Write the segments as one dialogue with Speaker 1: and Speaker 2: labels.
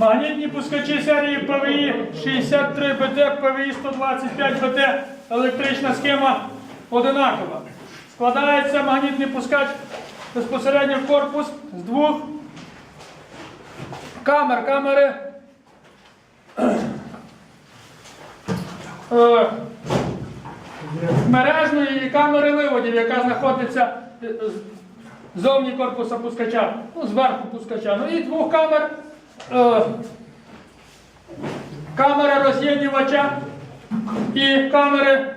Speaker 1: Магнітні пускачі серії ПВІ 63 БТ, ПВІ 125 БТ, електрична схема одинакова. Складається магнітний пускач безпосередньо в корпус з двох камер. Камери е, мережної і камери виводів, яка знаходиться е, зовні корпуса пускача, ну, зверху пускача. Ну і двох камер. Е, камери роз'єднювача і камери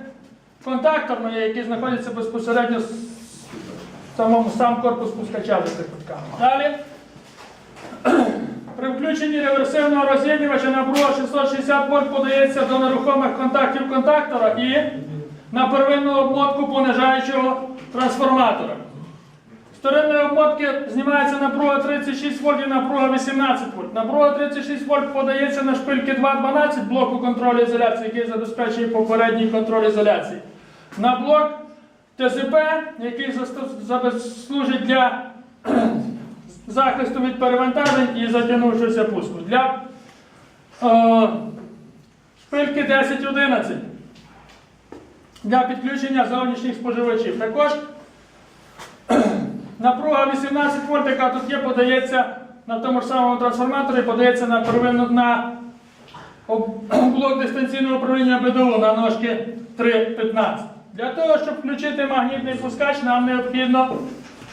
Speaker 1: контакторної, які знаходяться безпосередньо з самому сам корпус пускача камер. Далі. При включенні реверсивного роз'єднювача напруга 660 вольт подається до нерухомих контактів контактора і на первинну обмотку понижаючого трансформатора. З Вторинної обмотки знімається напруга 36 вольт і напруга 18 вольт. Напруга 36 вольт подається на шпильки 212 блоку контролю ізоляції, який забезпечує попередній контроль ізоляції. На блок ТЗП, який служить для захисту від перевантажень і затягнувшогося пуску. Для е, шпильки 10-11 для підключення зовнішніх споживачів. Також напруга 18 вольт, яка тут є, подається на тому ж самому трансформаторі, подається на первинну на блок дистанційного управління БДУ на ножки 3.15. Для того, щоб включити магнітний пускач, нам необхідно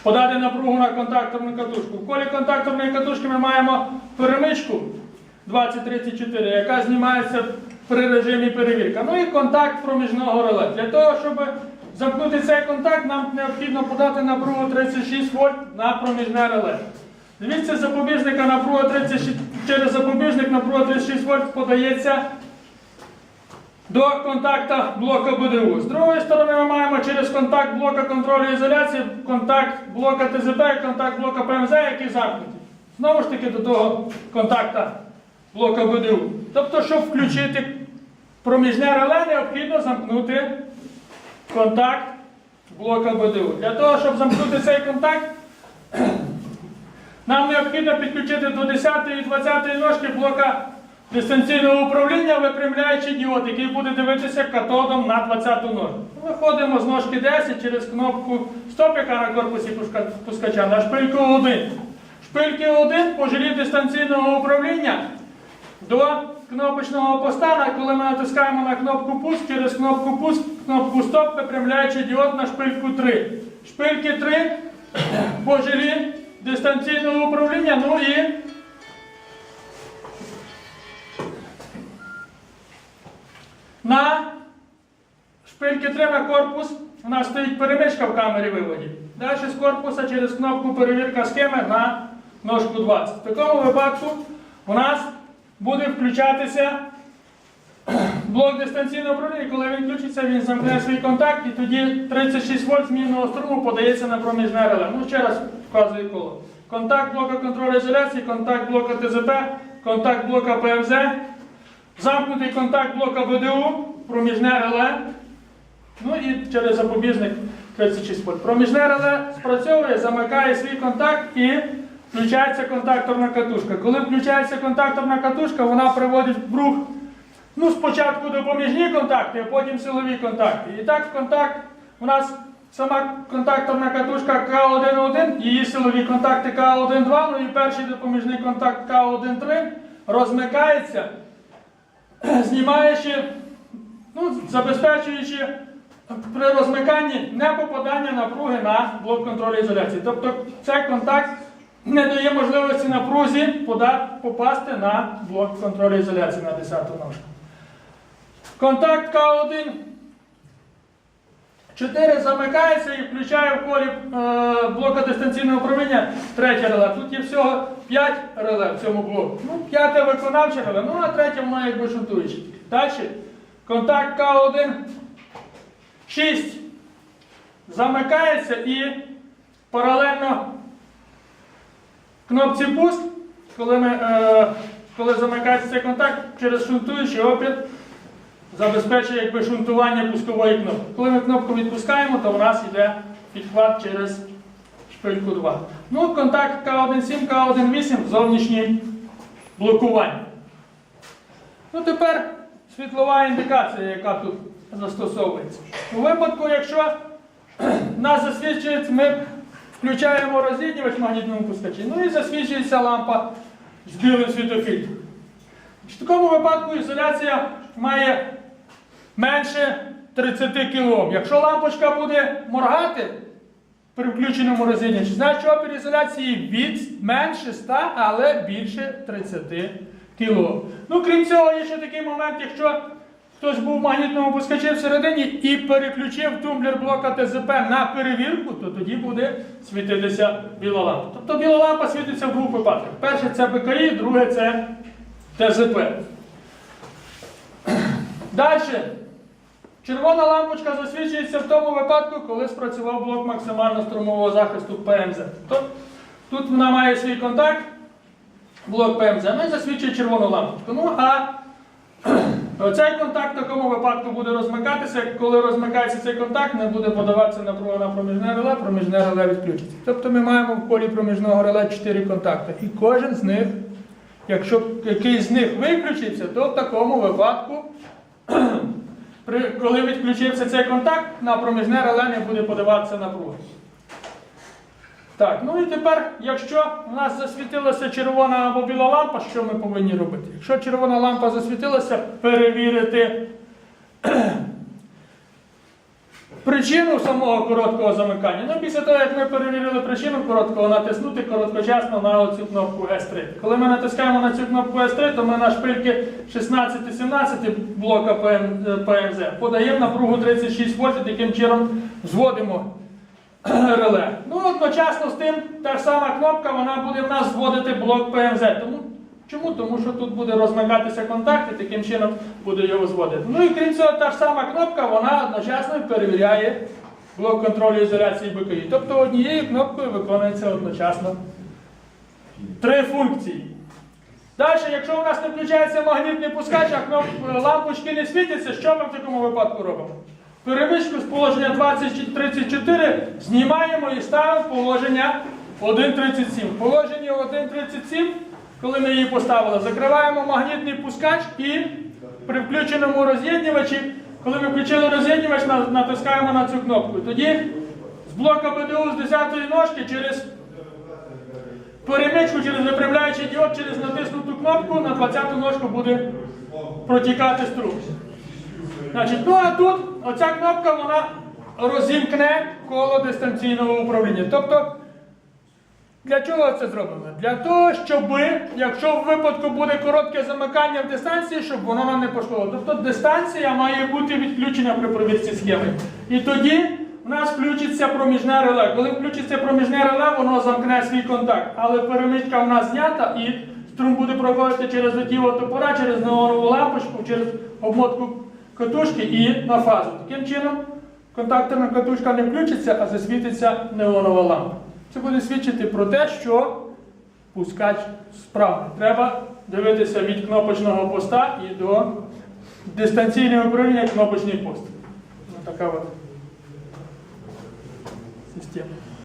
Speaker 1: подати напругу на контакторну катушку. В колі контакторної катушки ми маємо перемичку 2034, яка знімається при режимі перевірка. Ну і контакт проміжного реле. Для того, щоб замкнути цей контакт, нам необхідно подати напругу 36 вольт на проміжне реле. Звідси запобіжника напруга 36, через запобіжник напруга 36 вольт подається до контакта блока БДУ. З другої сторони ми маємо через контакт блока контролю ізоляції, контакт блока ТЗП контакт блока ПМЗ, які замкнуті. Знову ж таки до того контакта блока БДУ. Тобто, щоб включити проміжне реле, необхідно замкнути контакт блока БДУ. Для того, щоб замкнути цей контакт, нам необхідно підключити до 10 і 20 ножки блока дистанційного управління, випрямляючи діод, який буде дивитися катодом на 20 ножку. Виходимо з ножки 10 через кнопку стоп, яка на корпусі пускача, на шпильку 1. Шпильки 1 по жилі дистанційного управління до кнопочного поста, коли ми натискаємо на кнопку пуск, через кнопку пуск, кнопку стоп, випрямляючи діод на шпильку 3. Шпильки 3 по жилі дистанційного управління, ну і на шпильки 3 на корпус у нас стоїть перемичка в камері виводів. Далі з корпуса через кнопку перевірка схеми на ножку 20. В такому випадку у нас буде включатися блок дистанційного управління. Коли він включиться, він замкне свій контакт і тоді 36 вольт змінного струму подається на проміжне реле. Ну, ще раз вказую коло. Контакт блока контролю ізоляції, контакт блока ТЗП, контакт блока ПМЗ, замкнутий контакт блока БДУ, проміжне реле. Ну і через запобіжник 36 вольт. Проміжне реле спрацьовує, замикає свій контакт і включається контакторна катушка. Коли включається контакторна катушка, вона приводить в рух ну, спочатку допоміжні контакти, а потім силові контакти. І так контакт у нас сама контакторна катушка К1-1, її силові контакти К1-2, ну і перший допоміжний контакт К1-3 розмикається, знімаючи ну, забезпечуючи при розмиканні не попадання напруги на блок контролю ізоляції. Тобто цей контакт не дає можливості напрузі попасти на блок контролю ізоляції на 10-ту ножку. Контакт К1 4 замикається і включає в колі е, блока дистанційного управління третє реле. Тут є всього 5 реле в цьому блоку. Ну, п'яте виконавче реле, ну а третє воно якби шунтуюче. Далі. Контакт К1 6 замикається і паралельно кнопці пуск, коли, ми, е, коли замикається цей контакт через шунтуючий опір, забезпечує якби шунтування пускової кнопки. Коли ми кнопку відпускаємо, то у нас йде підхват через шпильку 2. Ну, контакт К17, К18 зовнішній блокування. Ну тепер світлова індикація, яка тут застосовується. У випадку, якщо нас засвідчують, ми включаємо роз'єднювач магнітному пускачі, ну і засвідчується лампа з білим світофільтром. В такому випадку ізоляція має менше 30 кОм. Якщо лампочка буде моргати при включеному роз'єднювачі, значить опір ізоляції від менше 100, але більше 30 кОм. Ну, крім цього, є ще такий момент, якщо хтось був в магнітному пускачі всередині і переключив тумблер блока ТЗП на перевірку, то тоді буде світитися біла лампа. Тобто біла лампа світиться в двох випадках. Перше це БКІ, друге це ТЗП. Далі. Червона лампочка засвідчується в тому випадку, коли спрацював блок максимально струмового захисту ПМЗ. Тут вона має свій контакт, блок ПМЗ, ну і засвідчує червону лампочку. Ну а цей контакт в такому випадку буде розмикатися. Коли розмикається цей контакт, не буде подаватися напруга на проміжне реле, проміжне реле відключиться. Тобто ми маємо в полі проміжного реле 4 контакти. І кожен з них, якщо якийсь з них виключиться, то в такому випадку коли відключився цей контакт, на проміжне реле не буде подаватися напруга. Так, ну і тепер, якщо у нас засвітилася червона або біла лампа, що ми повинні робити? Якщо червона лампа засвітилася, перевірити причину самого короткого замикання. Ну, після того, як ми перевірили причину короткого, натиснути короткочасно на оцю кнопку S3. Коли ми натискаємо на цю кнопку S3, то ми на шпильки 16-17 блока е, ПМЗ подаємо напругу 36 вольт таким чином зводимо реле. Ну, одночасно з тим, та ж сама кнопка, вона буде в нас зводити блок ПМЗ. Тому, чому? Тому що тут буде розмикатися контакт і таким чином буде його зводити. Ну і крім цього, та ж сама кнопка, вона одночасно перевіряє блок контролю ізоляції БКІ. Тобто однією кнопкою виконується одночасно три функції. Далі, якщо у нас не включається магнітний пускач, а лампочки не світяться, що ми в такому випадку робимо? Перемичку з положення 2034 знімаємо і ставимо положення 1.37. В положенні 1.37, коли ми її поставили, закриваємо магнітний пускач і при включеному роз'єднювачі, коли ми включили роз'єднювач, натискаємо на цю кнопку. Тоді з блока БДУ з 10-ї ножки через перемичку, через випрямляючий діод, через натиснуту кнопку на 20-ту ножку буде протікати струм. Значить, ну а тут оця кнопка вона розімкне коло дистанційного управління. Тобто, для чого це зроблено? Для того, щоб, якщо в випадку буде коротке замикання в дистанції, щоб воно нам не пошкодило. Тобто дистанція має бути відключена при провірці схеми. І тоді в нас включиться проміжне реле. Коли включиться проміжне реле, воно замкне свій контакт. Але перемичка в нас знята і струм буде проходити через летівого топора, через неонову лампочку, через обмотку катушки і на фазу. Таким чином контакторна катушка не включиться, а засвітиться неонова лампа. Це буде свідчити про те, що пускач справний. Треба дивитися від кнопочного поста і до дистанційного управління кнопочний пост. Ось така от система.